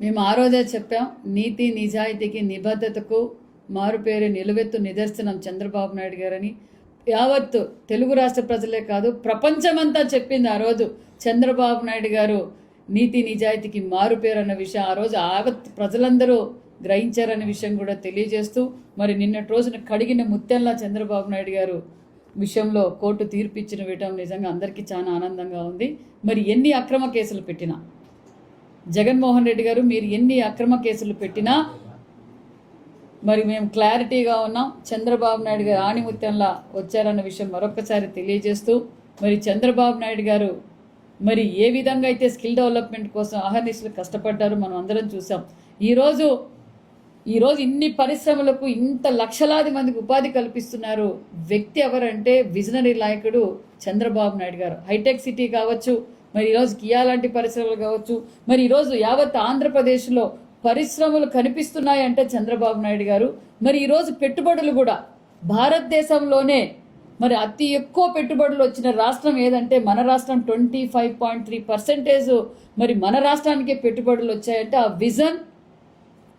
మేము ఆ రోజే చెప్పాం నీతి నిజాయితీకి నిబద్ధతకు మారుపేరు నిలువెత్తు నిదర్శనం చంద్రబాబు నాయుడు గారని. యావత్తు తెలుగు రాష్ట్ర ప్రజలే కాదు ప్రపంచమంతా చెప్పింది ఆ రోజు చంద్రబాబు నాయుడు గారు నీతి నిజాయితీకి మారుపేరు అన్న విషయం ఆ రోజు యావత్ ప్రజలందరూ గ్రహించారన్న విషయం కూడా తెలియజేస్తూ మరి నిన్నటి రోజున కడిగిన ముత్యంలా చంద్రబాబు నాయుడు గారు విషయంలో కోర్టు తీర్పు ఇచ్చిన నిజంగా అందరికీ చాలా ఆనందంగా ఉంది. మరి ఎన్ని అక్రమ కేసులు పెట్టినా జగన్మోహన్ రెడ్డి గారు మీరు ఎన్ని అక్రమ కేసులు పెట్టినా మరి మేము క్లారిటీగా ఉన్నాం. చంద్రబాబు నాయుడు గారు ఆణిముత్యంలా వచ్చారన్న విషయం మరొకసారి తెలియజేస్తూ మరి చంద్రబాబు నాయుడు గారు మరి ఏ విధంగా అయితే స్కిల్ డెవలప్మెంట్ కోసం అహర్నిశలు కష్టపడ్డారో మనం అందరం చూసాం. ఈరోజు ఈరోజు ఇన్ని పరిశ్రమలకు ఇంత లక్షలాది మందికి ఉపాధి కల్పిస్తున్నారు వ్యక్తి ఎవరంటే విజనరీ నాయకుడు చంద్రబాబు నాయుడు గారు. హైటెక్ సిటీ కావచ్చు మరి ఈరోజు కియా లాంటి పరిశ్రమలు కావచ్చు మరి ఈరోజు యావత్ ఆంధ్రప్రదేశ్లో పరిశ్రమలు కనిపిస్తున్నాయంటే చంద్రబాబు నాయుడు గారు. మరి ఈరోజు పెట్టుబడులు కూడా భారతదేశంలోనే మరి అతి ఎక్కువ పెట్టుబడులు వచ్చిన రాష్ట్రం ఏదంటే మన రాష్ట్రం twenty five point three percentage మరి మన రాష్ట్రానికే పెట్టుబడులు వచ్చాయంటే ఆ విజన్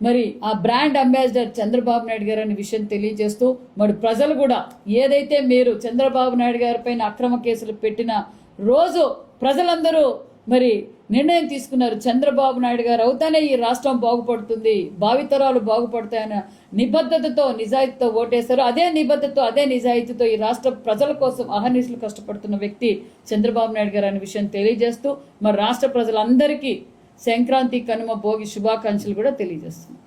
మరి ఆ బ్రాండ్ అంబాసిడర్ చంద్రబాబు నాయుడు గారు అనే విషయం తెలియజేస్తూ మరి ప్రజలు కూడా ఏదైతే మీరు చంద్రబాబు నాయుడు గారి పైన అక్రమ కేసులు పెట్టిన రోజు ప్రజలందరూ మరి నిర్ణయం తీసుకున్నారు. చంద్రబాబు నాయుడు గారు అవుతానే ఈ రాష్ట్రం బాగుపడుతుంది భావితరాలు బాగుపడతాయన్న నిబద్ధతతో నిజాయితీతో ఓటేశారు. అదే నిబద్ధతతో అదే నిజాయితీతో ఈ రాష్ట్ర ప్రజల కోసం అహర్నిశలు కష్టపడుతున్న వ్యక్తి చంద్రబాబు నాయుడు గారు అనే విషయం తెలియజేస్తూ మరి రాష్ట్ర ప్రజలందరికీ సంక్రాంతి కనుమ భోగి శుభాకాంక్షలు కూడా తెలియజేస్తున్నాం.